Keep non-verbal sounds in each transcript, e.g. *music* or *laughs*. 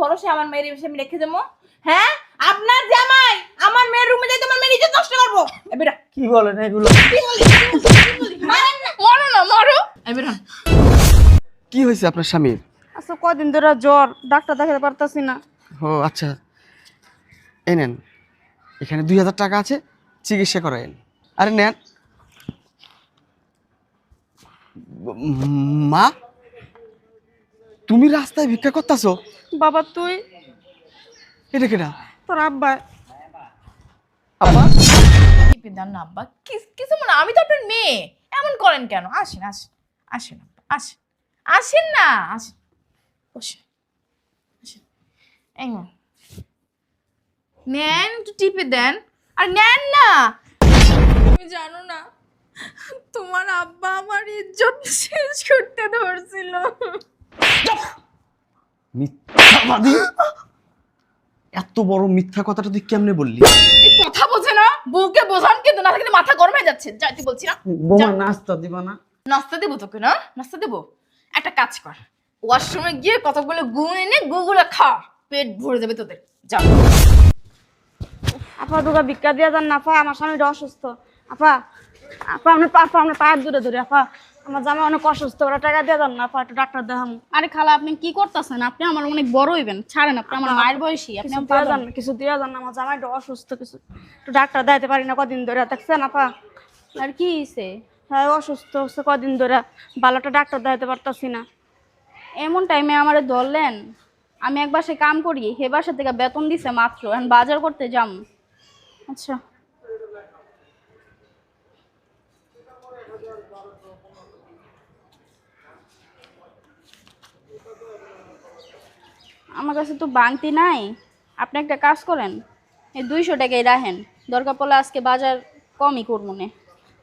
ভরসা আমার মেয়ের এসে আমি রেখে দেবো। হ্যাঁ? আপনার জামাই আমার মেয়ের রুমে যাই তোমার মেয়ের ইজ্জত নষ্ট করব। এ কি বলেন এগুলো? কি বলি? মরো না মরো। এ বেটা। কি হয়েছে আপনার স্বামীর? আচ্ছা কদিন ধরে জ্বর ডাক্তার দেখাতে পারতাছি না। ও আচ্ছা। এই নেন এখানে দুই হাজার টাকা আছে চিকিৎসা করায়েন। আরে নেন। মা তুমি রাস্তায় ভিক্ষা করতেছো? বাবা তুই? এটা কেনা তোর আব্বা। আব্বা? টিপে দেন না আব্বা। কি- কিছু মনে আমি তো আপনার মেয়ে। এমন করেন কেন? আসেন আসেন আসেন আব্বা, আসেন। আসেন না আসেন। বসেন আসেন এই নেন একটু টিপে দেন। আর নেন না। তুমি জানো না তোমার আব্বা আমার ইজ্জত শেষ করতে ধরছিল। মিথ্যাবাদী? এত বড় মিথ্যা কথাটা তুই কেমনে বললি? এই কথা বোঝে না বউকে বোঝান কিন্তু না থাকলে মাথা গরম হয়ে যাচ্ছে। যাইতে বলছি না? বোমা নাস্তা দিবা না? নাস্তা দেবো তোকে না? নাস্তা দেবো? একটা কাজ কর। ওয়াশরুমে গিয়ে কতগুলো গু এনে গুগুলো খা। পেট ভরে যাবে তোদের। যা। আপা দুগা ভিক্ষা দিয়ে যান না আপা আমার স্বামীটা অসুস্থ। আপা আপা আপনার পা আপা আপনার পায়ের দূরে ধরে আপা। আমার জামা অনেক অসুস্থ ওরা টাকা দিয়ে যান না একটু ডাক্তার দেখাম। আরে খালা আপনি কি করতেছেন? আপনি আমার অনেক বড় হইবেন। ছাড়েন আপনি আমার মায়ের বয়সী আপনি পাগল। যান কিছু দিয়ে যান আমার জামাইটা অসুস্থ কিছু একটু ডাক্তার দেখাতে পারি না কদিন ধরে। দেখছেন আপা? আর কি হইছে? হ্যাঁ অসুস্থ হচ্ছে কদিন ধরে ভালোটা ডাক্তার দেখাতে পারতাছি না। এমন টাইমে আমারে ধরলেন আমি এক বাসে কাম করি হে বাসা থেকে বেতন দিছে মাত্র এখন বাজার করতে যাম। আচ্ছা। আমার কাছে তো বাংতি নাই। আপনি একটা কাজ করেন এই দুইশো টাকাই রাখেন। দরকার পড়লে আজকে বাজার কমই করব নে।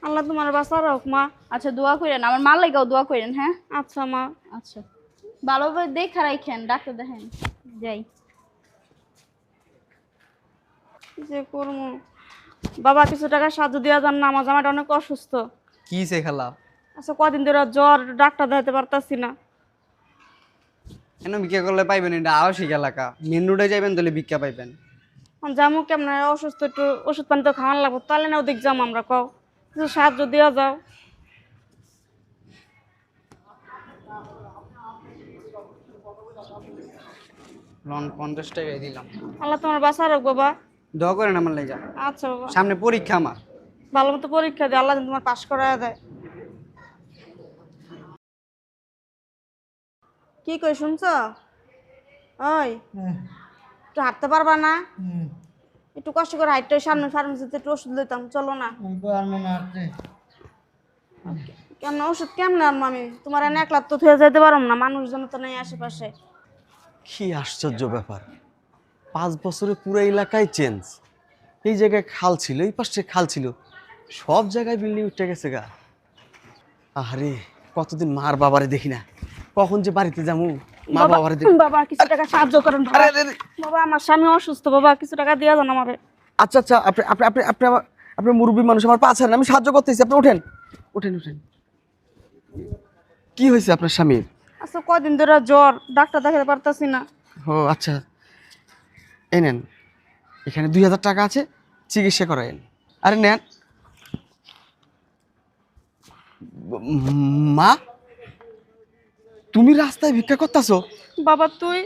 আল্লাহ তোমার বাঁচা রাখ মা। আচ্ছা দোয়া করেন আমার মাল লাগাও দোয়া করেন হ্যাঁ? আচ্ছা মা। আচ্ছা। ভালোভাবে দেখা রাখেন ডাক্তার দেখেন। যাই। যে করব? বাবা কিছু টাকা সাহায্য দেওয়া যান না আমার জামাইটা অনেক অসুস্থ। কি সে খেলা? আচ্ছা কদিন ধরে জ্বর ডাক্তার দেখাতে পারতাছি না। কেন ভিক্ষা করলে পাইবেন এটা আবাসিক এলাকা। মেন রোডে যাবেন তাহলে ভিক্ষা পাইবেন। জামু কেমন অসুস্থ একটু ওষুধ পানি তো খাওয়ান লাগবো তাহলে না ওদিক যাম আমরা কও। কিছু সাহায্য দেওয়া যাও। লন পঞ্চাশ টাকায় দিলাম। আল্লাহ তোমার বাসা রাখ বাবা। দোয়া করেন আমার লেগা আচ্ছা বাবা। সামনে পরীক্ষা আমার। ভালো মতো পরীক্ষা দিয়ে আল্লাহ তোমার পাশ করা দেয়। কি কই শুনছ? ওই একটু হাঁটতে পারবা না? একটু কষ্ট করে হাইটটা সামনে ফার্মেসিতে একটু ওষুধ লইতাম চলো না। কেমন ওষুধ কেমন আর আমি? তোমার এনে একলা তো থুয়ে যেতে পারম না মানুষজন তো নেই আশেপাশে। কি আশ্চর্য ব্যাপার। পাঁচ বছরে পুরো এলাকায় চেঞ্জ এই জায়গায় খাল ছিল এই পাশে খাল ছিল। সব জায়গায় বিল্ডিং উঠে গেছে গা। আরে কতদিন মার বাবারে দেখি না। কখন যে বাড়িতে যাব? মা বাবা বাবা কিছু টাকা সাহায্য করেন বাবা। আমার স্বামী অসুস্থ বাবা কিছু টাকা দিয়ে যান আমারে। আচ্ছা আচ্ছা আপনি আপনি আপনি আপনি আমার আপনি মুরব্বী মানুষ আমার পা ছাড়েন আমি সাহায্য করতেছি। আপনি ওঠেন। ওঠেন ওঠেন। কি হয়েছে আপনার স্বামীর? আচ্ছা কদিন ধরে জ্বর ডাক্তার দেখাতে পারতাছি না। ও আচ্ছা। এই নেন এখানে দুই হাজার টাকা আছে চিকিৎসা করায়েন। আরে নেন। মা? তুমি রাস্তায় ভিক্ষা করতেছো? বাবা তুই?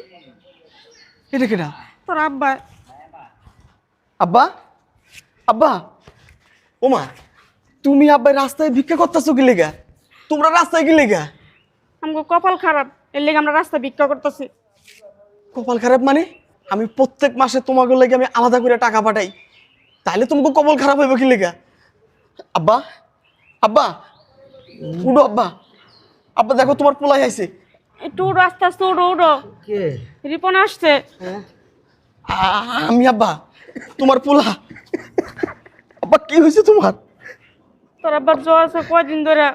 এটা কেনা তোর আব্বা। আব্বা? আব্বা? ওমা তুমি আব্বাই রাস্তায় ভিক্ষা করতেছো কি লেগা? তোমরা রাস্তায় কি লেগা? আমাকে কপাল খারাপ এর লেগে আমরা রাস্তায় ভিক্ষা করতেছি। কপাল খারাপ মানে? আমি প্রত্যেক মাসে তোমাকে লেগে আমি আলাদা করে টাকা পাঠাই। তাইলে তোমাকে কপাল খারাপ হইব কি লেগা? আব্বা? আব্বা? উঠো আব্বা। আব্বা দেখো তোমার পোলাই আইছে। একটু উড়ো আস্তে আস্তে কে? রিপন আসছে। আ- আমি আব্বা তোমার পোলা। আব্বা কি হয়েছে তোমার? তোর আব্বার জ্বর আছে কয়দিন ধরে?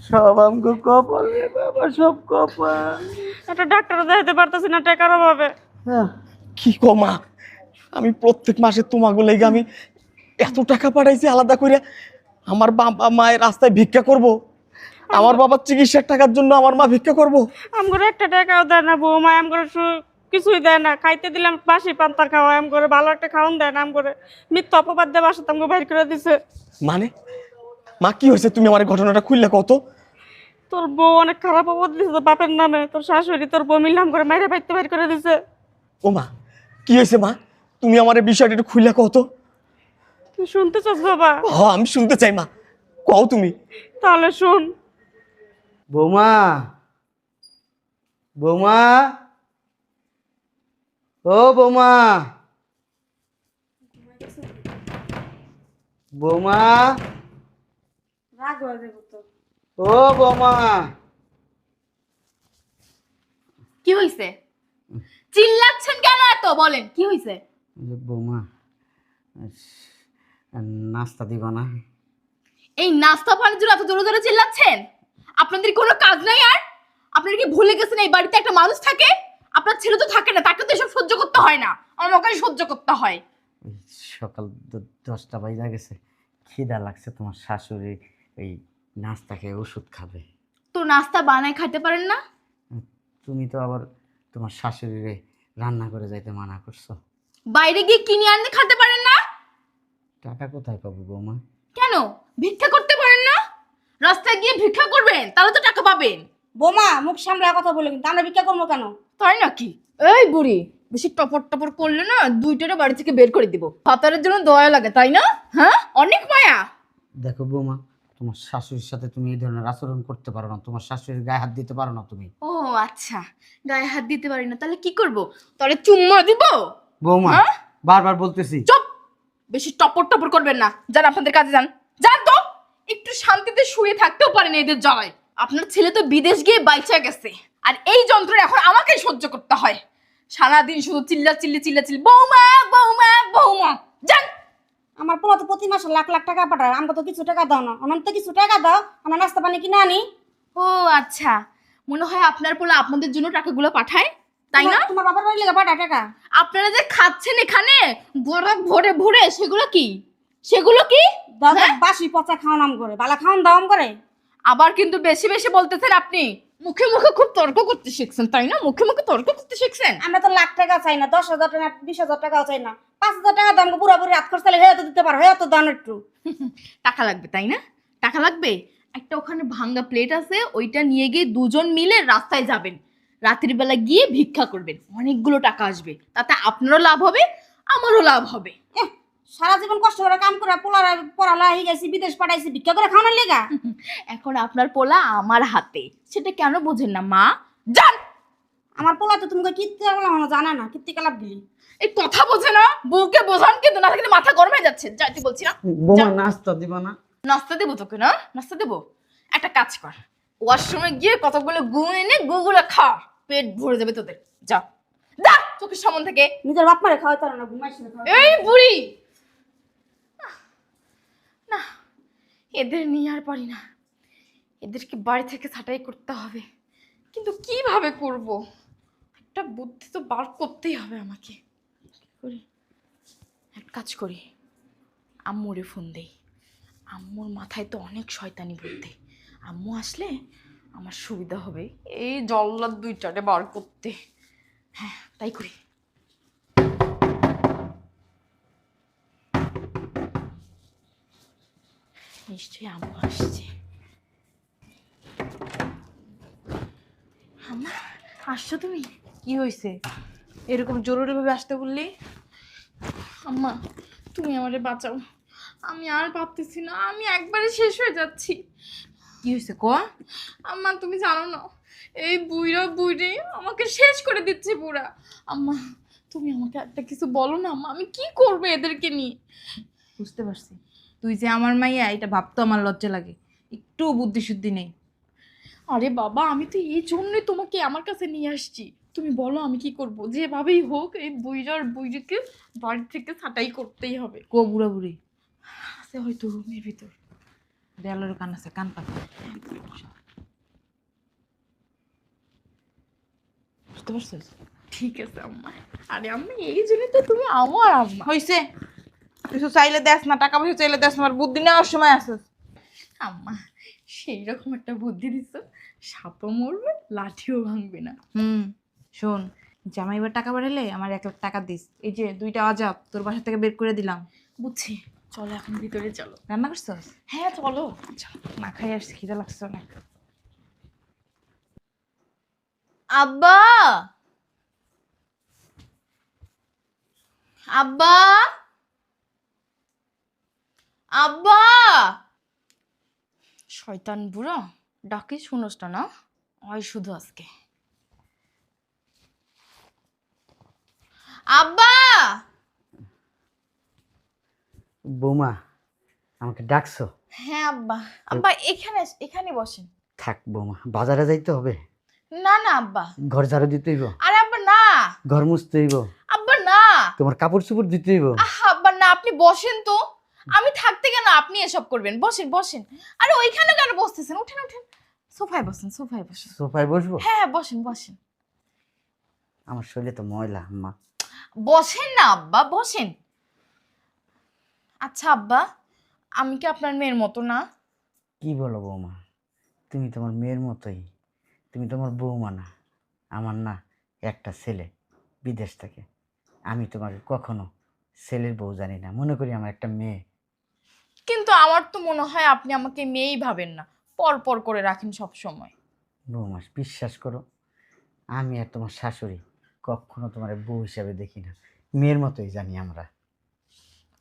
সব আমগো কপাল রে বাবা সব কপাল। একটা ডাক্তার দেখাতে পারতাছি না টাকার অভাবে। কি কমা আমি প্রত্যেক মাসে তোমাকে লেগে আমি এত টাকা পাঠাইছি আলাদা করে আমার বাবা মায়ের রাস্তায় ভিক্ষা করব। আমার বাবার চিকিৎসার টাকার জন্য আমার মা ভিক্ষা করব। আমগরে একটা টাকাও দেয় না বৌমা আমগরে কিছুই দেয় না। খাইতে দিলাম বাসি পান্তা খাওয়া এম করে ভালো একটা খাওয়ান দেয় না এম করে মিথ্যা অপবাদ দিয়ে বাসা আমাকে বাইর করে দিছে। মানে? মা কি হয়েছে? তুমি আমার ঘটনাটা খুললে কত? তোর বউ অনেক খারাপ অপবাদ দিছে তোর বাপের নামে। তোর শাশুড়ি তোর বউ মিলাম করে মাইরে বাইতে বাইর করে দিছে। ও মা কি হয়েছে মা? তুমি আমার বিষয়টা একটু খুললে কত? তুই শুনতে চাস বাবা? হ আমি শুনতে চাই মা। কও তুমি। তাহলে শুন। বৌমা বৌমা ও বৌমা। বৌমা রাগ যাবে তো। ও বৌমা। কি হইছে? চিল্লাচ্ছেন কেন এত? বলেন কি হইছে? বৌমা নাস্তা দিব না। এই নাস্তা পানির জন্য এত জোরে জোরে চিল্লাচ্ছেন? আপনাদের কোনো কাজ নাই আর? আপনারা কি ভুলে গেছেন এই বাড়িতে একটা মানুষ থাকে? আপনার ছেলে তো থাকে না তাকে তো এসব সহ্য করতে হয় না। আমাকে সহ্য করতে হয়? ওই সকাল দ- দশটা বাজা গেছে খিদা লাগছে তোমার শাশুড়ি এই নাস্তা খেয়ে ওষুধ খাবে। তো নাস্তা বানায় খাইতে পারেন না? তুমি তো আবার তোমার শাশুড়িরে রান্না করে যাইতে মানা করছ। বাইরে গিয়ে কিনে আনতে খেতে পারেন না? টাকা কোথায় পাবো বৌমা? কেন? ভিক্ষা করতে রাস্তায় গিয়ে ভিক্ষা করবেন তাহলে তো টাকা পাবেন। বোমা মুখ সামলা কথা বলে কিন্তু আমরা ভিক্ষা করব কেন? তাই নাকি? এই বুড়ি বেশি টপর টপর করলে না দুইটারে বাড়ি থেকে বের করে দিব। ফাতারের জন্য দয়া লাগে তাই না? হ্যাঁ? অনেক মায়া। দেখো বৌমা তোমার শাশুড়ির সাথে তুমি এই ধরনের আচরণ করতে পারো না তোমার শাশুড়ির গায়ে হাত দিতে পারো না তুমি। ও আচ্ছা। গায়ে হাত দিতে পারি না তাহলে কি করব? তাহলে চুম্মা দিব? বৌমা হ্যাঁ? বারবার বলতেছি। চুপ! বেশি টপর টপর করবেন না। যান আপনাদের কাজে যান। যান তো! শান্তিতে শুয়ে থাকতেও পারেন এদের জ্বালায়। আপনার ছেলে তো বিদেশ গিয়ে বাইচা গেছে। আর এই যন্ত্র এখন আমাকেই সহ্য করতে হয়। সারাদিন শুধু চিল্লা চিল্লি চিল্লা চিল্লি বৌমা বৌমা বৌমা। যান। আমার পোলা তো প্রতি মাসে লাখ লাখ টাকা পাঠায়। আমাকে তো কিছু টাকা দাও না। আমার তো কিছু টাকা দাও। আমার নাস্তা পানি কিনে আনি। ও আচ্ছা। মনে হয় আপনার পোলা আপনাদের জন্য টাকাগুলো পাঠায়। তাই না? তোমার- বাবার বাড়ি লেগে পাঠায় টাকা। আপনারা যে খাচ্ছেন এখানে বড় ভরে ভরে সেগুলো কি? সেগুলো কি? দাদা হ্যাঁ? বাসি পচা খাওয়ান আম করে বালা খাওয়ান দাম করে। আবার কিন্তু বেশি বেশি বলতেছেন আপনি। মুখে মুখে খুব তর্ক করতে শিখছেন তাই না? মুখে মুখে তর্ক করতে শিখছেন? আমরা তো লাখ টাকা চাই না দশ হাজার টাকা বিশ হাজার টাকাও চাই না। পাঁচ হাজার টাকা দাম পুরো পুরো রাত খরচ তাহলে হয়ে তো দিতে পারো হয়ে তো দান একটু। *laughs* টাকা লাগবে তাই না? টাকা লাগবে? একটা ওখানে ভাঙ্গা প্লেট আছে ওইটা নিয়ে গিয়ে দুজন মিলে রাস্তায় যাবেন। রাতের বেলা গিয়ে ভিক্ষা করবেন। অনেকগুলো টাকা আসবে। তাতে আপনারও লাভ হবে আমারও লাভ হবে। সারা জীবন কষ্ট করে কাম করে পোলার পড়ালা হয়ে গেছি বিদেশ পাঠাইছি ভিক্ষা করে খাওয়ানোর লেগা। এখন আপনার পোলা আমার হাতে সেটা কেন বোঝেন না মা? যান! আমার পোলা তো তুমি কীর্তি বলা জানা না কীর্তি কালাপ দিলি। এই কথা বোঝে না বউকে বোঝান কিন্তু না থাকলে মাথা গরম হয়ে যাচ্ছে যাইতে বলছি না? নাস্তা দিবা না। নাস্তা দেবো তোকে না? নাস্তা দেবো? একটা কাজ কর ওয়াশরুমে গিয়ে কতগুলো গু এনে গুগুলো খা পেট ভরে যাবে তোদের। যা। যা চোখের সামন থেকে। নিজের বাপ মারে খাওয়াইতে পারো না ঘুমাইছি না এই বুড়ি না এদের নিয়ে আর পারি না। এদেরকে বাড়ি থেকে ছাঁটাই করতে হবে। কিন্তু কীভাবে করব? একটা বুদ্ধি তো বার করতেই হবে আমাকে। করি? এক কাজ করি। আম্মুরে ফোন দেই। আম্মুর মাথায় তো অনেক শয়তানি বুদ্ধি আম্মু আসলে আমার সুবিধা হবে এই জল্লাদ দুইটারে বার করতে। হ্যাঁ তাই করি। নিশ্চয়ই আম্মু আসছে আম্মা আসছো তুমি? কি হয়েছে এরকম জরুরি ভাবে আসতে বললি? আম্মা তুমি আমারে বাঁচাও। আমি আর পারতেছি না আমি একবারে শেষ হয়ে যাচ্ছি। কি হয়েছে ক? আম্মা তুমি জানো না এই বুইরা বুইরে আমাকে শেষ করে দিচ্ছে পুরা। আম্মা তুমি আমাকে একটা কিছু বলো না আম্মা আমি কি করব এদেরকে নিয়ে? বুঝতে পারছি। তুই যে আমার মাইয়া এটা ভাবতো আমার লজ্জা লাগে। একটু বুদ্ধি শুদ্ধি নেই। আরে বাবা আমি তো এই জন্যই তোমাকে আমার কাছে নিয়ে আসছি। তুমি বলো আমি কি করব? যেভাবেই হোক এই বুইরার বুইরিকে বাড়ি থেকে ছাটাই করতেই হবে। কো বুড়া বুড়ি। আছে হয়তো রুমের ভিতর। দেয়ালের কান আছে কান পাতা। বুঝতে পারছিস? ঠিক আছে আম্মা। আরে আমি এই জন্য তো তুমি আমার আম্মা। হইছে। কিছু চাইলে দেস না টাকা পয়সা চাইলে দেস না আর বুদ্ধি নেওয়ার সময় আছে। আম্মা সেই রকম একটা বুদ্ধি দিচ্ছ সাপও মরবে লাঠিও ভাঙবে না। হুম শোন জামাই এবার টাকা বাড়ালে আমার এক লাখ টাকা দিস। এই যে দুইটা অজাব তোর বাসা থেকে বের করে দিলাম। বুঝছি চলো এখন ভিতরে চলো। রান্না করছস? হ্যাঁ চলো না খাই আসছি খিদে লাগছে অনেক। আব্বা! আব্বা! আব্বা! শয়তান বুড়ো ডাকি শুনোস না? না ওই শুধু আজকে। আব্বা! বৌমা আমাকে ডাকছো? হ্যাঁ আব্বা। আব্বা এখানে এখানে বসেন। থাক বোমা বাজারে যাইতে হবে। না না আব্বা। ঘর ঝাড়ু দিতে হইব। আরে আব্বা না। ঘর মুছতে হইব। আব্বা না। তোমার কাপড় চোপড় দিতে হইব। আহা, আব্বা না আপনি বসেন তো। আমি থাকতে কেন আপনি এসব করবেন? বসেন বসেন। আরে ওইখানে কেন বসতেছেন? উঠেন উঠেন। সোফায় বসেন সোফায় বসেন। সোফায় বসবো? হ্যাঁ বসেন বসেন। আমার শরীরে তো ময়লা আম্মা। বসেন না আব্বা বসেন। আচ্ছা আব্বা আমি কি আপনার মেয়ের মতো না? কি বলো বৌমা? তুমি তোমার মেয়ের মতোই। তুমি তোমার বৌমা না। আমার না একটা ছেলে বিদেশ থেকে। আমি তোমাকে কখনো ছেলের বউ জানি না। মনে করি আমার একটা মেয়ে। কিন্তু আমার তো মনে হয় আপনি আমাকে মেয়েই ভাবেন না। পর পর করে রাখেন সব সময় বৌমা বিশ্বাস করো আমি আর তোমার শাশুড়ি কখনো তোমার বউ হিসাবে দেখি না। মেয়ের মতোই জানি আমরা।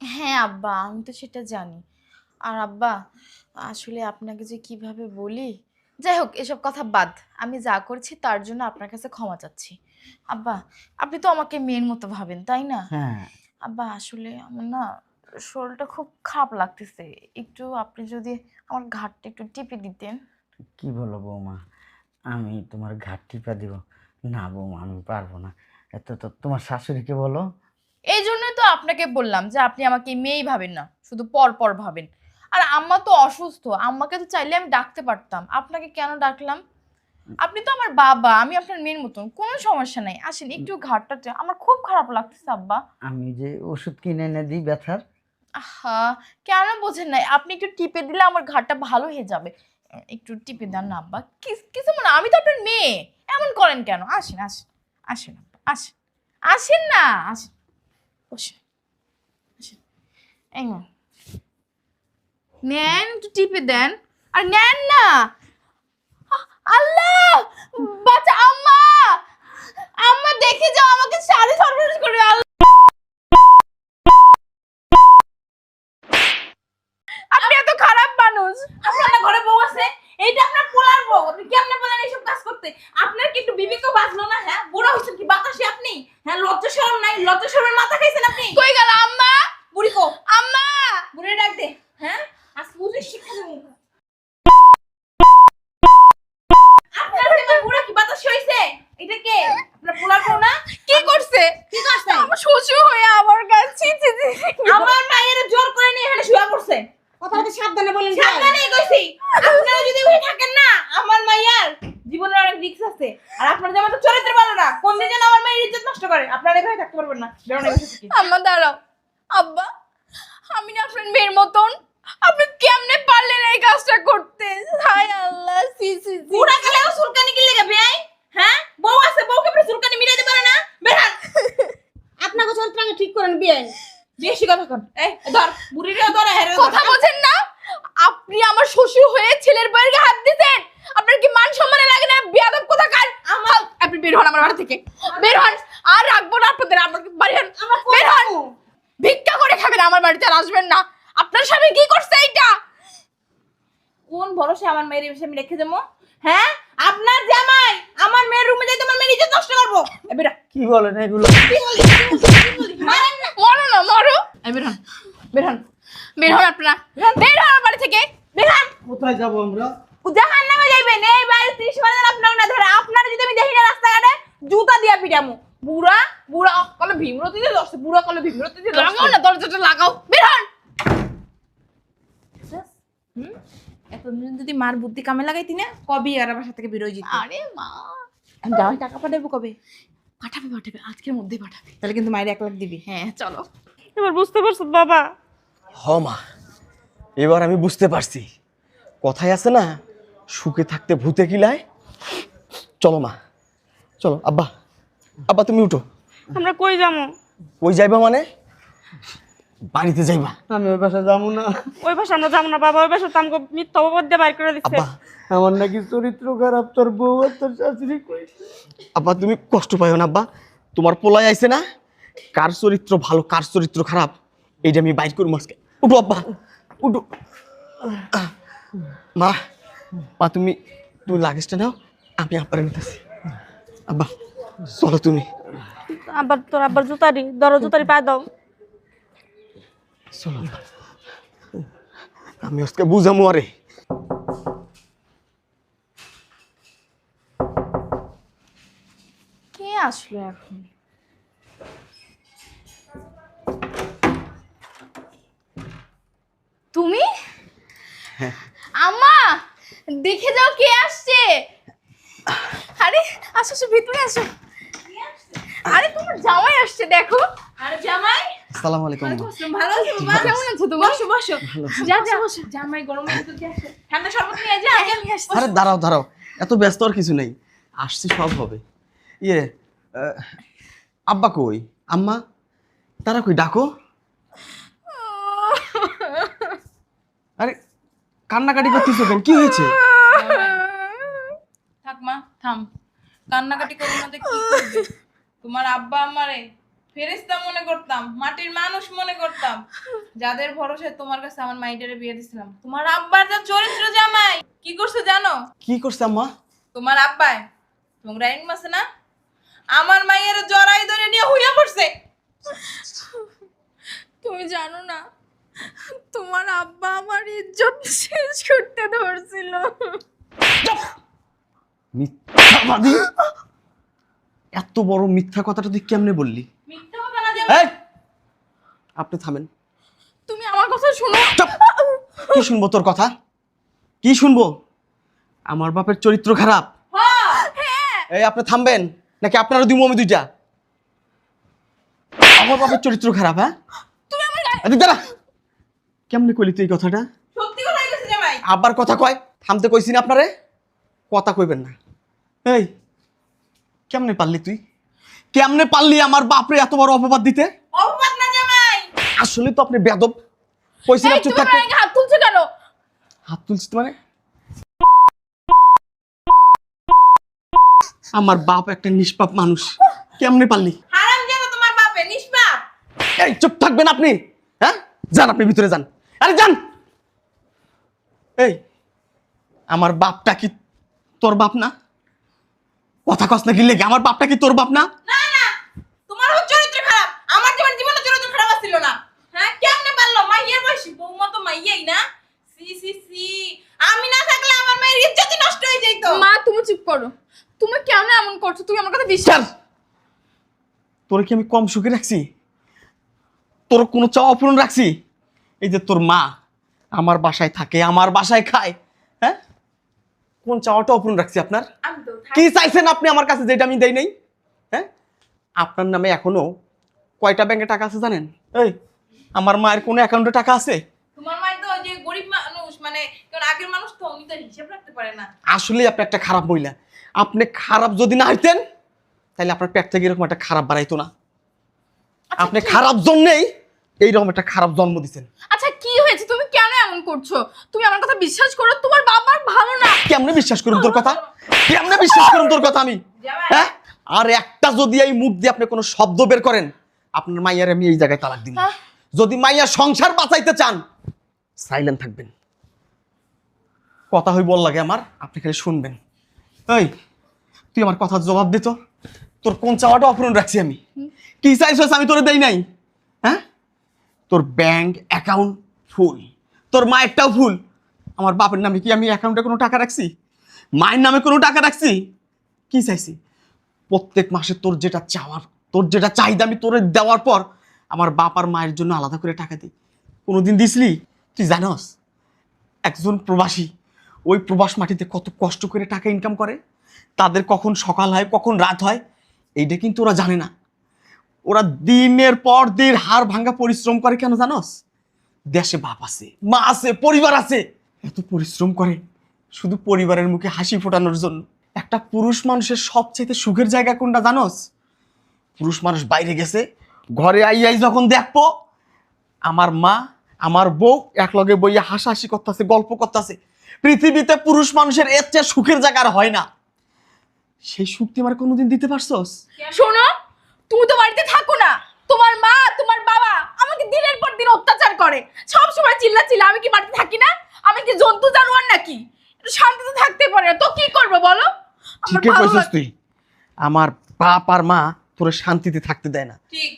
হ্যাঁ আব্বা আমি তো সেটা জানি। আর আব্বা আসলে আপনাকে যে কীভাবে বলি? যাই হোক এসব কথা বাদ আমি যা করছি তার জন্য আপনার কাছে ক্ষমা চাচ্ছি। আব্বা আপনি তো আমাকে মেয়ের মতো ভাবেন তাই না? হ্যাঁ। আব্বা আসলে আমার না শরীরটা খুব খারাপ লাগতেছে। একটু আপনি যদি আমার ঘাটটা একটু টিপে দিতেন। কি বলো বৌমা? আমি তোমার ঘাট টিপা দিব। না বৌমা আমি পারব না। এত তো তোমার শাশুড়িকে বলো। এই জন্যই তো আপনাকে বললাম যে আপনি আমাকে মেয়েই ভাবেন না শুধু পর পর ভাবেন। আর আম্মা তো অসুস্থ আম্মাকে তো চাইলে আমি ডাকতে পারতাম। আপনাকে কেন ডাকলাম? আপনি তো আমার বাবা আমি আপনার মেয়ের মতন কোনো সমস্যা নাই। আসেন একটু ঘাটটা আমার খুব খারাপ লাগতেছে আব্বা। আমি যে ওষুধ কিনে এনে দিই ব্যথার আহা, কেন বোঝেন নাই? আপনি একটু টিপে দিলে আমার ঘাটটা ভালো হয়ে যাবে। একটু টিপে দেন না, আব্বা। কিছু মনে, আমি তো আপনার মেয়ে। এমন করেন কেন? আসেন আসেন আসেন আসেন আসেন না, আসেন। বসেন আসেন। নেন। একটু টিপে দেন। আর নেন না। আল্লাহ! বাচ্চা, আম্মা দেখে যাও আমাকে শাড়ি সর্বনাশ করবে আল্লাহ আপনি এত খারাপ মানুষ আপনার না ঘরে বউ আছে এইটা আপনার পোলার বউ আপনি কেমনে বলেন এইসব কাজ করতে আপনার কি একটু বিবেক বাঁচলো না হ্যাঁ বুড়া হয়েছেন কি বাতাসে আপনি হ্যাঁ লজ্জা শরম নাই লজ্জা শরমের মাথা খাইছেন আপনি কই গেল আম্মা বুড়ি কো আম্মা বুড়ি ডাক দে হ্যাঁ আজ বুঝে শিক্ষা দেবো আপনার আমার বুড়া কি বাতাস হইছে এটা কে আপনার পোলার বউ না কি করছে কি করছে আমার শ্বশুর হয়ে আমার কাছে ছি, ছি, ছি, ছি। আমার মায়ের জোর করে নিয়ে এখানে শুয়ে পড়ছে কথা বলতে সাবধানে বলেন সাবধানে কইছি আপনারা যদি ওই থাকেন না আমার মাইয়ার জীবনের অনেক রিস্ক আছে? আর আপনার যেমন তো চরিত্র ভালো না। কোন দিন যেন আমার মায়ের ইজ্জত নষ্ট করে? আপনারা এভাবে থাকতে পারবেন না। বেরোন আম্মা দাঁড়াও। আব্বা আমি না আপনার মেয়ের মতন। আপনি কেমনে পারলেন এই কাজটা করতে? হায় আল্লাহ সি সি সি। বুড়া কালেও চুলকানি কি লেগে বেয়াই হ্যাঁ? বউ আছে বউকে পরে চুলকানি মিলাইতে পারে না? বেরান। আপনাকে চরিত্র আগে ঠিক করেন বিয়েন বেশি কথা কন। এই ধর বুড়িরেও ধরে হেরে কথা বোঝেন না? আপনি আমার শ্বশুর হয়ে ছেলের বউয়ের হাত দিতেন আপনার কি মান সম্মানে লাগে না? বিয়াদব কোথা কার আমার আপনি বের হন আমার বাড়ি থেকে। বের হন। আর রাখব না আপনাদের আমার বাড়ি হন? বের হন। ভিক্ষা করে খাবেন আমার বাড়িতে আর আসবেন না। আপনার স্বামী কি করছে এইটা? কোন ভরসা আমার মেয়ের বিষয়ে আমি রেখে দেবো? হ্যাঁ? আপনার জামাই আমার মেয়ের রুমে যাই তোমার মেয়ের ইজ্জত নষ্ট করব। এ বেরা। কি বলেন এগুলো? মারেন না মরো না মরো। বের হন। বের হন। বের হন আপনারা। বের হন আমার বাড়ি থেকে। বের হন। কোথায় যাব আমরা? জাহান নামে যাইবেন এই বাড়ি ত্রিশ মাসের আপনার না ধরে আপনারা যদি আমি দেখি না রাস্তাঘাটে জুতা দিয়া পিটামু। বুড়া বুড়া কলে ভীমরতি দিয়ে দশে বুড়া কলে ভীমরতি দিয়ে লাগাও না দরজাটা লাগাও বের হন। এতদিন যদি মার বুদ্ধি কামে লাগাইতি না কবি আর বাসা থেকে বেরোয় যেত? আরে মা। আমি যাওয়াই টাকা পাঠাবো কবে? পাঠাবে পাঠাবে আজকের মধ্যেই পাঠাবে। তাহলে কিন্তু মায়ের এক লাখ দিবি। হ্যাঁ চলো। এবার বুঝতে পারছ বাবা। হ মা এবার আমি বুঝতে পারছি। কথায় আছে না সুখে থাকতে ভূতে কিলায় চলো মা চলো আব্বা আব্বা তুমি উঠো। আমরা কই যাব? কই যাইবা মানে? বাড়িতে যাইবা। আমি ওই বাসা যাব না। ওই পাশে আমরা যাব না বাবা ওই পাশে তো আমাকে মিথ্যা অপবাদ দিয়ে বাইর করে দিচ্ছে। আব্বা। আমার নাকি চরিত্র খারাপ তোর বউ আর তোর শাশুড়ি কই? আব্বা তুমি কষ্ট পাইও না আব্বা। তোমার পোলাই আইছে না? কার চরিত্র ভালো কার চরিত্র খারাপ? এইটা আমি বাইর করব আজকে। উঠো আব্বা। উঠো। মা মা তুমি তুমি লাগেজটা নাও আমি আব্বার নিতেছি। আব্বা চলো তুমি। আবার তোর আব্বার জুতারি দর জুতারি পায়ে দাও। চলো আমি আজকে বুঝামো আরে। কে আসলো এখন? তুমি? আম্মা! দেখে যাও কে আসছে। আরে আসো আসো ভিতরে আসো। আরে তোমার জামাই আসছে দেখো। আরে জামাই। আসসালামু আলাইকুম। ভালো আছো? বাবা কেমন আছো তুমি? বসো বসো। যা যা। বসো জামাই দিয়ে আসো ঠান্ডা শরবত নিয়ে যা আরে দাঁড়াও দাঁড়াও। এত ব্যস্ত আর কিছু নেই। আসছি সব হবে। ইয়ে আব্বা কই? আম্মা? তারা কই? ডাকো আরে কান্নাকাটি করতেছো কেন? কি হয়েছে? থাক মা থাম। কান্নাকাটি করো না তো কি করবে? তোমার আব্বা আমারে ফেরেস্তা মনে করতাম মাটির মানুষ মনে করতাম। যাদের ভরসায় তোমার কাছে আমার মাইটারে বিয়ে দিছিলাম। তোমার আব্বার যা চরিত্র জামাই কি করছে জানো? কি করছে আম্মা? তোমার আব্বাই তোমার রাইন মাসে না? আমার মাইয়ের জড়াই ধরে নিয়ে হুইয়া পড়ছে। তুমি জানো না তোমার আব্বা আমার ইজ্জত শেষ করতে ধরছিল। মিথ্যাবাদী? এত বড় মিথ্যা কথাটা তুই কেমনে বললি? মিথ্যা কথা না জামাই আপনি থামেন। তুমি আমার কথা শোনো। কি শুনব তোর কথা? কি শুনব? আমার বাপের চরিত্র খারাপ। হ্যাঁ। এই আপনি থামবেন। নাকি আপনারও দিব আমি দুইটা? আমার বাপের চরিত্র খারাপ হ্যাঁ? তুমি আমার এদিক দাঁড়া! কেমনে কইলি তুই কথাটা? সত্যি কথাই জামাই আবার কথা কয়? থামতে কইছি না আপনারে? কথা কইবেন না। এই কেমনে পারলি তুই? কেমনে পারলি আমার বাপরে এত বড় অপবাদ দিতে? অপবাদ না জামাই আসলে তো আপনি বেদব কইছি না চুপ থাকতে হাত তুলছো কেন? হাত তুলছিস মানে? আমার বাপ একটা নিষ্পাপ মানুষ। কেমনে পারলি? হারাম তোমার বাপে নিষ্পাপ। এই চুপ থাকবেন আপনি। হ্যাঁ? যান আপনি ভিতরে যান। আরে যান এই আমার বাপটা কি তোর বাপ না? কথা কস না গিলে আমার বাপটা কি তোর বাপ না? না না। তোমার চরিত্র খারাপ। আমার যেমন জীবনে চরিত্র খারাপ ছিল না। হ্যাঁ কেমনে পারল? মাইয়ের বয়সী বৌমা তো মাইয়াই না? সি সি সি। আমি না থাকলে আমার মায়ের ইজ্জতই নষ্ট হয়ে যেত। মা তুমি চুপ করো। তুমি কেন এমন করছ? তুমি আমার কথা বিশ্বাস তোর কি আমি কম সুখে রাখছি? তোর কোনো চাওয়া পূরণ রাখছি? এই যে তোর মা আমার বাসায় থাকে আমার বাসায় খায় হ্যাঁ? কোন চাওয়াটা অপূরণ রাখছি আপনার? কি চাইছেন আপনি আমার কাছে যেটা আমি দেই নাই? হ্যাঁ? আপনার নামে এখনও কয়টা ব্যাংকে টাকা আছে জানেন? এই আমার মায়ের কোনো অ্যাকাউন্টে টাকা আছে? তোমার মায়ের তো যে গরিব মানুষ মানে কারণ আগের মানুষ তো উনি তো হিসেব রাখতে পারে না। আসলে আপনি একটা খারাপ মহিলা। আপনি খারাপ যদি না হইতেন তাহলে আপনার পেট থেকে এরকম একটা খারাপ বাড়াইতো না। আচ্ছা, আপনি খারাপ জন্যেই এইরকম একটা খারাপ জন্ম দিচ্ছেন আচ্ছা কি হয়েছে? তুমি কেন এমন করছ? তুমি আমার কথা বিশ্বাস করো তোমার বাবার ভালো না। কেমনে বিশ্বাস করুন তোর কথা? কেমনে বিশ্বাস করুন তোর কথা আমি? হ্যাঁ? আর একটা যদি এই মুখ দিয়ে আপনি কোনো শব্দ বের করেন আপনার মাইয়ার আমি এই জায়গায় তালাক দিব। হ্যাঁ? যদি মাইয়া সংসার বাঁচাইতে চান সাইলেন্ট থাকবেন। কথা হই বল লাগে আমার আপনি খালি শুনবেন। এই তুই আমার কথার জবাব দিত তোর কোন চাওয়াটা অপূরণ রাখছি আমি। কি চাইছিস আমি তোরে দেই নাই? হ্যাঁ? তোর ব্যাংক অ্যাকাউন্ট ফুল তোর মায়েরটাও ফুল আমার বাপের নামে কি আমি অ্যাকাউন্টে কোনো টাকা রাখছি? মায়ের নামে কোনো টাকা রাখছি? কি চাইছি? প্রত্যেক মাসে তোর যেটা চাওয়ার, তোর যেটা চাহিদা আমি তোরে দেওয়ার পর আমার বাপ আর মায়ের জন্য আলাদা করে টাকা দিই। কোনো দিন দিসলি? তুই জানস, একজন প্রবাসী, ওই প্রবাস মাটিতে কত কষ্ট করে টাকা ইনকাম করে? তাদের কখন সকাল হয়, কখন রাত হয়? এইটা কিন্তু ওরা জানে না। ওরা দিনের পর দিন হাড় ভাঙ্গা পরিশ্রম করে কেন জানস? দেশে বাপ আছে, মা আছে, পরিবার আছে। এত পরিশ্রম করে শুধু পরিবারের মুখে হাসি ফোটানোর জন্য। একটা পুরুষ মানুষের সবচেয়ে সুখের জায়গা কোনটা জানোস? পুরুষ মানুষ বাইরে গেছে, ঘরে আই আই যখন দেখব, আমার মা, আমার বউ একলগে বইয়া হাসাহাসি করতেছে, গল্প করতেছে। পৃথিবীতে পুরুষ মানুষের এর চেয়ে সুখের জায়গা আর হয় না। সেই সুখ তুই আমার কোনোদিন দিতে পারছস? শোনো তুমি তো বাড়িতে থাকো না। তোমার মা তোমার বাবা আমাকে দিনের পর দিন অত্যাচার করে। সব সময় চিল্লা চিল্লা আমি কি বাড়িতে থাকি না? আমি কি জন্তু জানোয়ার নাকি? একটু শান্তিতে থাকতে পারে। না তো কি করব বলো? ঠিকই কইছিস তুই। আমার বাপ আর মা তোর শান্তিতে থাকতে দেয় না। ঠিক।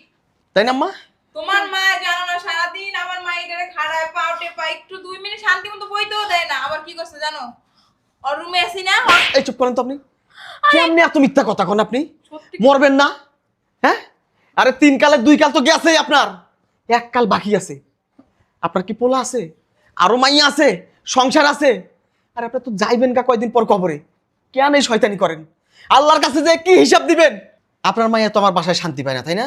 তাই না মা তোমার মা জানো না সারাদিন আমার মা এটারে খাড়ায় পাউটে পা একটু দুই মিনিট শান্তি মতো বইতেও দেয় না। আবার কি করছে জানো? ওর রুমে আসি না এই চুপ করেন তো আপনি। কেমনি এত মিথ্যা কথা কোন আপনি? মরবেন না। হ্যাঁ? আরে তিন কালে দুই কাল তো গেছেই আপনার। এক কাল বাকি আছে। আপনার কি পোলা আছে? আরও মাইয়া আছে? সংসার আছে? আর আপনার তো যাইবেন কা কয়দিন পর কবরে? কেন এই শয়তানি করেন? আল্লাহর কাছে যে কি হিসাব দিবেন? আপনার মাইয়া তো আমার বাসায় শান্তি পায় না তাই না?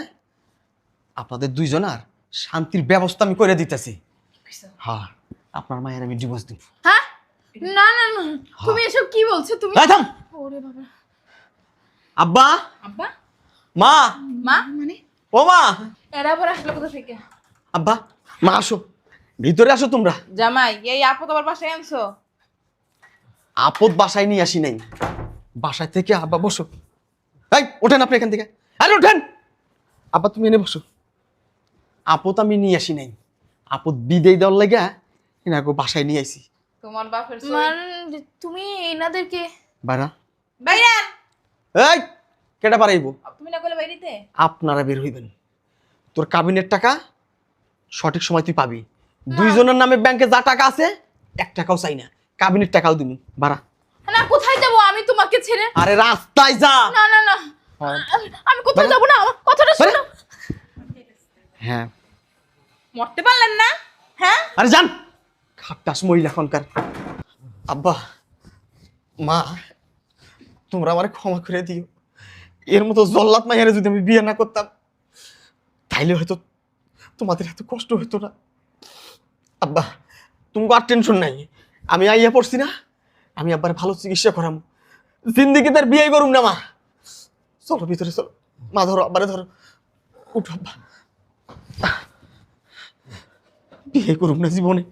আপনাদের দুইজনার শান্তির ব্যবস্থা আমি করে দিতেছি। হ্যাঁ আপনার মায়ের আমি ডিভোর্স দিব। হ্যাঁ। না না না। তুমি এসব কি বলছো? তুমি আব্বা। আব্বা? মা! মা? মানে? ও মা! এরা আবার আসলো কোথা থেকে? আব্বা মা আসো। ভিতরে আসো তোমরা। জামাই এই আপদ আবার বাসায় আনছো? আপদ বাসায় নিয়ে আসি নাই। বাসায় থেকে আব্বা বসো। এই ওঠেন আপনি এখান থেকে। আরে ওঠেন! আব্বা তুমি এনে বসো। আপদ আমি নিয়ে আসি নাই। আপদ বিদেয় দেওয়ার লেগে এনাকে বাসায় নিয়ে আসি তোমার বাপের। মানে তুমি এনাদেরকে বারা বাইরে। এই! কেটা পারাইব তুমি না করলে বাইরিতে আপনারা বের হইবেন। তোর কাবিনের টাকা সঠিক সময় তুই পাবি। দুইজনের নামে ব্যাংকে যা টাকা আছে এক টাকাও চাই না। কাবিনের টাকাও দিবি বাড়া। না কোথায় যাব আমি তোমাকে ছেড়ে? আরে রাস্তায় যা। না না না। আমি কোথাও যাব না? আমার কথাটা। শোনো। হ্যাঁ। মরতে পারলেন না? হ্যাঁ? আরে যান। খাপটাস মহিলা এখনকার। আব্বা মা তোমরা আমার ক্ষমা করে দিও। এর মতো জল্লাদ মাইয়ারে যদি আমি বিয়ে না করতাম, তাইলে হয়তো তোমাদের এত কষ্ট হতো না। আব্বা তুমি আর টেনশন নাই। আমি আইয়া পড়ছি না, আমি আব্বার ভালো চিকিৎসা করাম। জিন্দিগি তার বিয়ে করুম না, মা। চলো ভিতরে, চলো। মা, ধরো, আব্বারে ধরো। উঠো, আব্বা। বিয়ে করুম না জীবনে।